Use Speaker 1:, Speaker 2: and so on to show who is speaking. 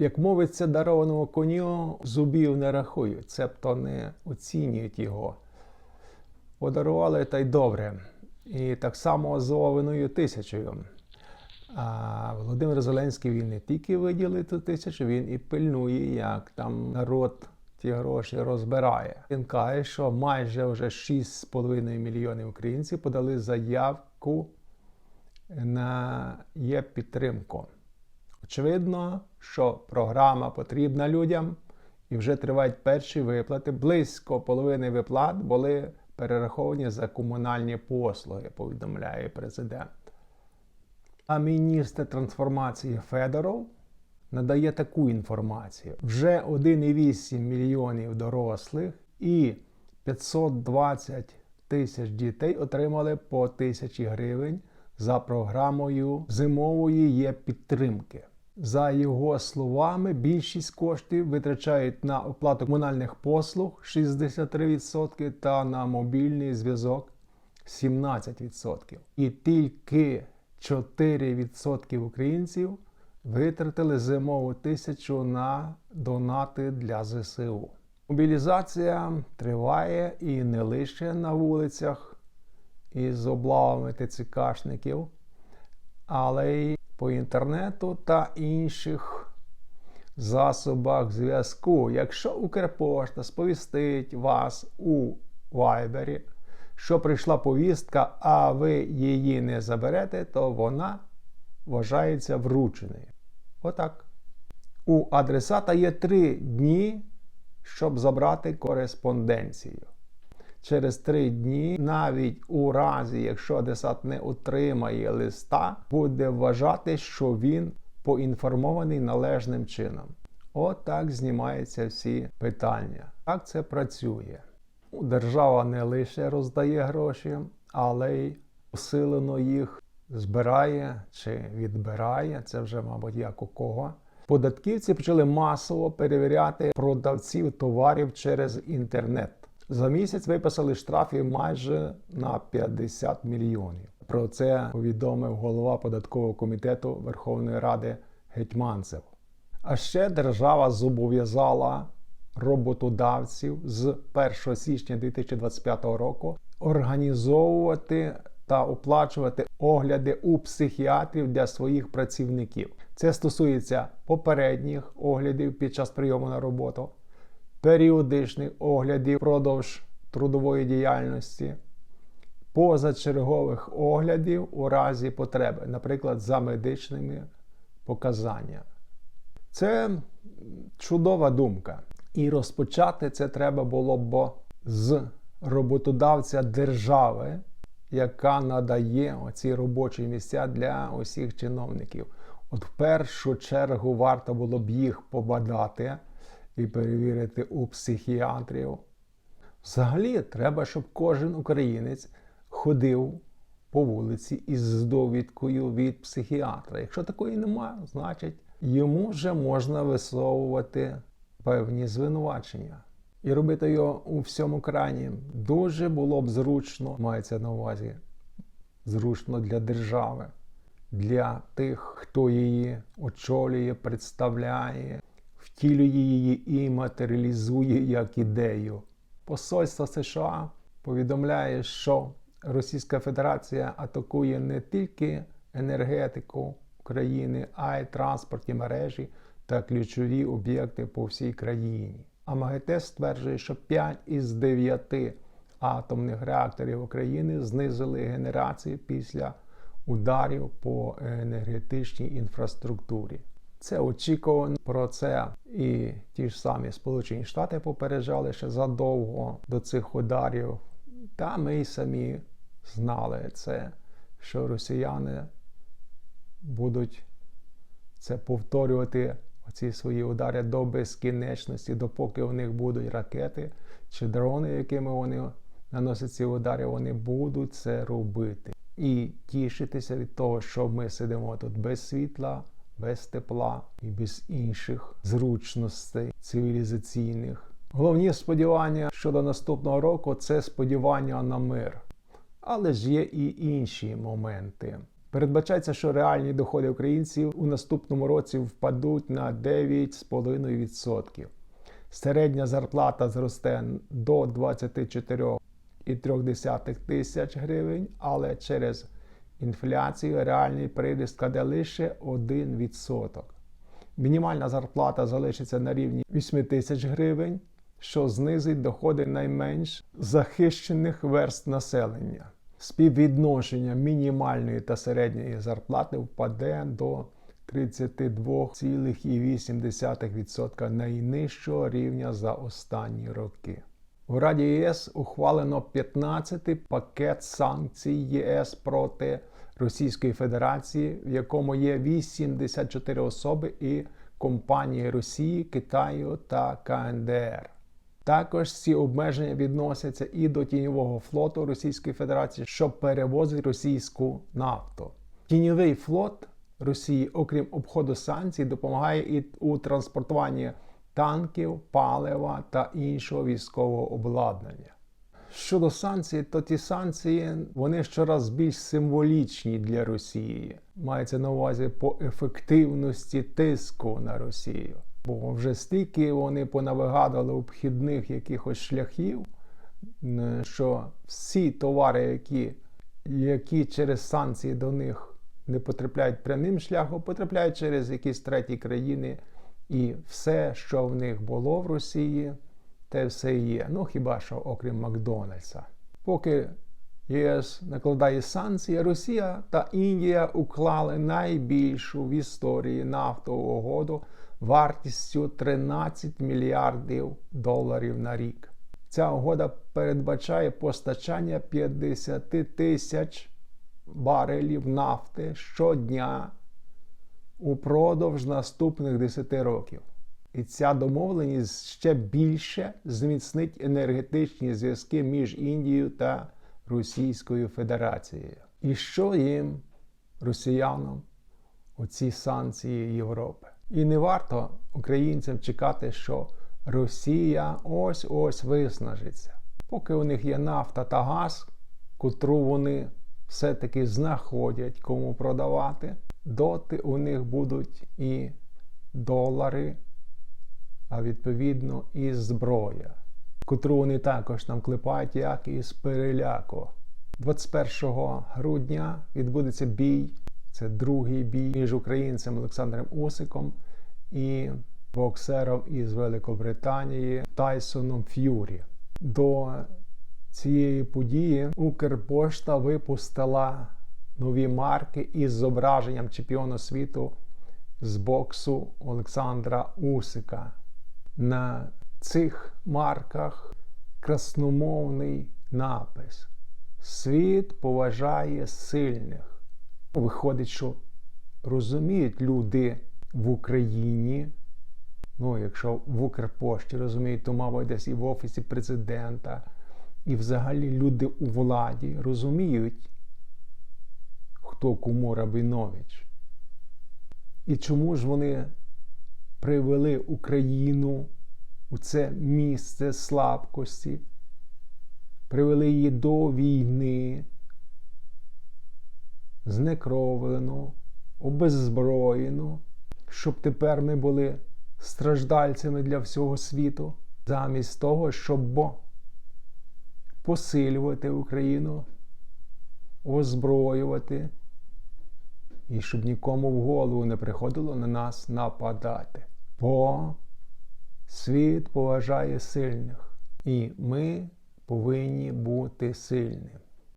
Speaker 1: Як мовиться дарованому коню, зубів не рахують, цебто не оцінюють його. Подарували та й добре. І так само з Овиною тисячею. А Володимир Зеленський він не тільки виділив ту тисячу, він і пильнує, як там народ ті гроші розбирає. Він каже, що майже вже 6,5 мільйонів українців подали заявку на є підтримку. Очевидно, що програма потрібна людям і вже тривають перші виплати. Близько половини виплат були перераховані за комунальні послуги, повідомляє президент. А міністр трансформації Федоров надає таку інформацію: вже 1,8 мільйонів дорослих і 520 тисяч дітей отримали по тисячі гривень за програмою зимової є підтримки. За його словами, більшість коштів витрачають на оплату комунальних послуг 63% та на мобільний зв'язок 17%. І тільки 4% українців витратили зимову тисячу на донати для ЗСУ. Мобілізація триває і не лише на вулицях із облавами ТЦКшників, але й по інтернету та інших засобах зв'язку. Якщо Укрпошта сповістить вас у Вайбері, що прийшла повістка, а ви її не заберете, то вона вважається врученою. Отак. У адресата є три дні, щоб забрати кореспонденцію. Через три дні, навіть у разі, якщо адресат не отримає листа, буде вважати, що він поінформований належним чином. Отак знімаються всі питання. Так це працює. Держава не лише роздає гроші, але й усилено їх збирає чи відбирає. Це вже, мабуть, як у кого. Податківці почали масово перевіряти продавців товарів через інтернет. За місяць виписали штрафів майже на 50 мільйонів. Про це повідомив голова податкового комітету Верховної Ради Гетьманцев. А ще держава зобов'язала роботодавців з 1 січня 2025 року організовувати та оплачувати огляди у психіатрів для своїх працівників. Це стосується попередніх оглядів під час прийому на роботу, періодичних оглядів впродовж трудової діяльності, позачергових оглядів у разі потреби, наприклад, за медичними показаннями. Це чудова думка. І розпочати це треба було б з роботодавця держави, яка надає оці робочі місця для усіх чиновників. От в першу чергу варто було б їх побадати і перевірити у психіатрів. Взагалі, треба, щоб кожен українець ходив по вулиці із довідкою від психіатра. Якщо такої немає, значить йому вже можна висовувати певні звинувачення. І робити його у всьому крайні дуже було б зручно, мається на увазі, зручно для держави, для тих, хто її очолює, представляє, втілює її і матеріалізує як ідею. Посольство США повідомляє, що Російська Федерація атакує не тільки енергетику України, а й транспортні мережі та ключові об'єкти по всій країні. А МАГАТЕ стверджує, що 5 із 9 атомних реакторів України знизили генерацію після ударів по енергетичній інфраструктурі. Це очікувано про це і ті ж самі Сполучені Штати попереджали ще задовго до цих ударів. Та ми й самі знали це, що росіяни будуть це повторювати ці свої удари до безкінечності, допоки у них будуть ракети чи дрони, якими вони наносять ці удари, вони будуть це робити. І тішитися від того, що ми сидимо тут без світла, без тепла і без інших зручностей цивілізаційних. Головні сподівання щодо наступного року це сподівання на мир. Але ж є і інші моменти. Передбачається, що реальні доходи українців у наступному році впадуть на 9,5%. Середня зарплата зросте до 24,3 тисяч гривень, але через інфляцію реальний приріст складе лише 1%. Мінімальна зарплата залишиться на рівні 8 тисяч гривень, що знизить доходи найменш захищених верст населення. Співвідношення мінімальної та середньої зарплати впаде до 32,8% найнижчого рівня за останні роки. У Раді ЄС ухвалено 15-й пакет санкцій ЄС проти Російської Федерації, в якому є 84 особи і компанії Росії, Китаю та КНДР. Також ці обмеження відносяться і до тіньового флоту Російської Федерації, що перевозить російську нафту. Тіньовий флот Росії, окрім обходу санкцій, допомагає і у транспортуванні танків, палива та іншого військового обладнання. Щодо санкцій, то ті санкції вони щораз більш символічні для Росії. Мається на увазі по ефективності тиску на Росію. Бо вже стільки вони понавигадали обхідних якихось шляхів, що всі товари, які, які через санкції до них не потрапляють прямим шляхом, потрапляють через якісь треті країни. І все, що в них було в Росії, те все є. Ну хіба що, окрім Макдональдса. Поки ЄС накладає санкції, Росія та Індія уклали найбільшу в історії нафтову угоду вартістю 13 мільярдів доларів на рік. Ця угода передбачає постачання 50 тисяч барелів нафти щодня упродовж наступних 10 років. І ця домовленість ще більше зміцнить енергетичні зв'язки між Індією та Російською Федерацією. І що їм, росіянам, оці санкції Європи? І не варто українцям чекати, що Росія ось-ось виснажиться. Поки у них є нафта та газ, котру вони все-таки знаходять кому продавати, доти у них будуть і долари, а відповідно і зброя, котру вони також нам клепають, як із переляку. 21 грудня відбудеться бій. Це другий бій між українцем Олександром Усиком і боксером із Великобританії Тайсоном Ф'юрі. До цієї події Укрпошта випустила нові марки із зображенням чемпіона світу з боксу Олександра Усика. На цих марках красномовний напис. Світ поважає сильних. Виходить, що розуміють люди в Україні. Ну, якщо в Укрпошті розуміють, то, мабуть, десь і в Офісі президента, і взагалі люди у владі розуміють, хто кому Рабінович. І чому ж вони привели Україну у це місце слабкості, привели її до війни, знекровлену, обеззброєну, щоб тепер ми були страждальцями для всього світу, замість того, щоб посилювати Україну, озброювати і щоб нікому в голову не приходило на нас нападати. Бо світ поважає сильних, і ми повинні бути сильними.